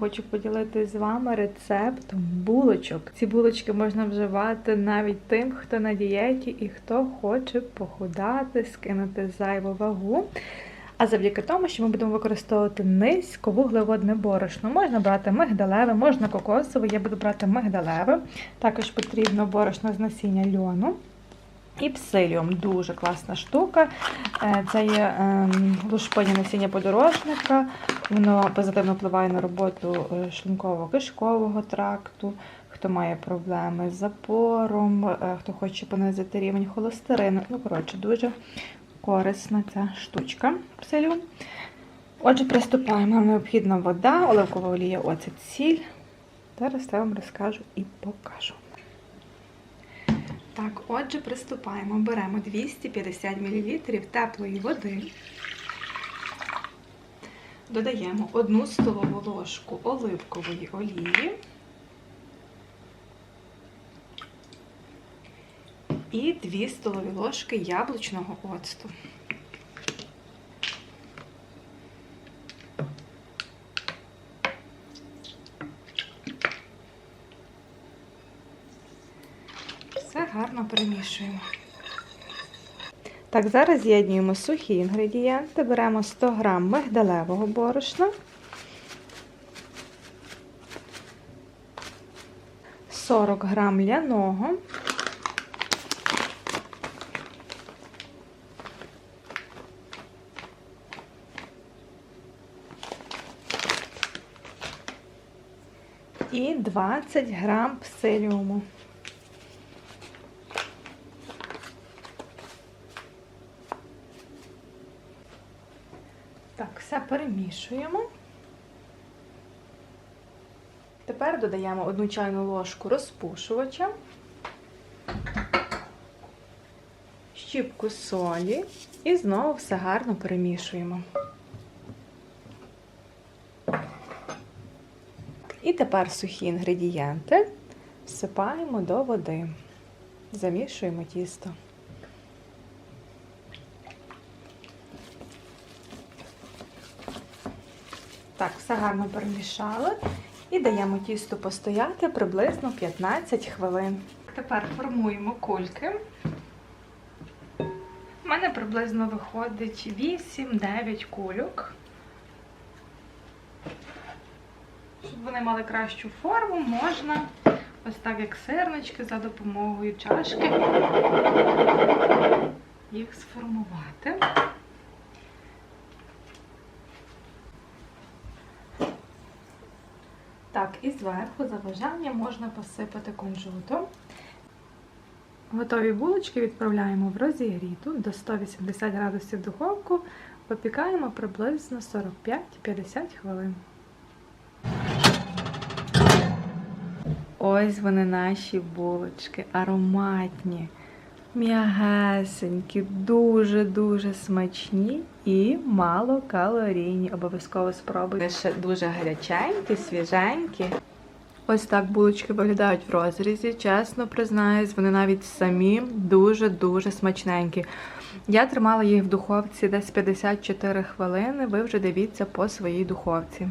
Хочу поділитися з вами рецептом булочок. Ці булочки можна вживати навіть тим, хто на дієті і хто хоче похудати, скинути зайву вагу. А завдяки тому, що ми будемо використовувати низьковуглеводне борошно. Можна брати мигдалеве, можна кокосове, я буду брати мигдалеве. Також потрібно борошно з насіння льону. І псиліум дуже класна штука. Е, Це є ем, лушпині насіння подорожника. Воно позитивно впливає на роботу е, шлунково-кишкового тракту, хто має проблеми з запором, е, хто хоче понизити рівень холестерину. Ну, коротше, дуже корисна ця штучка псиліум. Отже, приступаємо. Нам необхідна вода, оливкова олія, оцет, сіль. Зараз я вам розкажу і покажу. Так, отже, приступаємо. Беремо 250 мл теплої води. Додаємо 1 столову ложку оливкової олії і 2 столові ложки яблучного оцту. Все гарно перемішуємо. Так, зараз з'єднуємо сухі інгредієнти. Беремо 100 г мигдалевого борошна, 40 г ляного, і 20 г псиліуму. Так, все перемішуємо. Тепер додаємо одну чайну ложку розпушувача, щіпку солі і знову все гарно перемішуємо. І тепер сухі інгредієнти всипаємо до води, замішуємо тісто. Так, все гарно перемішали і даємо тісту постояти приблизно 15 хвилин. Тепер формуємо кульки. У мене приблизно виходить 8-9 кульок. Щоб вони мали кращу форму, можна ось так, як сирнички, за допомогою чашки їх сформувати. Так, і зверху за бажанням можна посипати кунжутом. Готові булочки відправляємо в розігріту до 180 градусів духовку, випікаємо приблизно 45-50 хвилин. Ось вони наші булочки, ароматні, м'ягесенькі, дуже-дуже смачні і малокалорійні. Обов'язково спробуйте. Ще дуже гаряченькі, свіженькі. Ось так булочки виглядають в розрізі. Чесно признаюсь, вони навіть самі дуже-дуже смачненькі. Я тримала їх в духовці десь 54 хвилини. Ви вже дивіться по своїй духовці.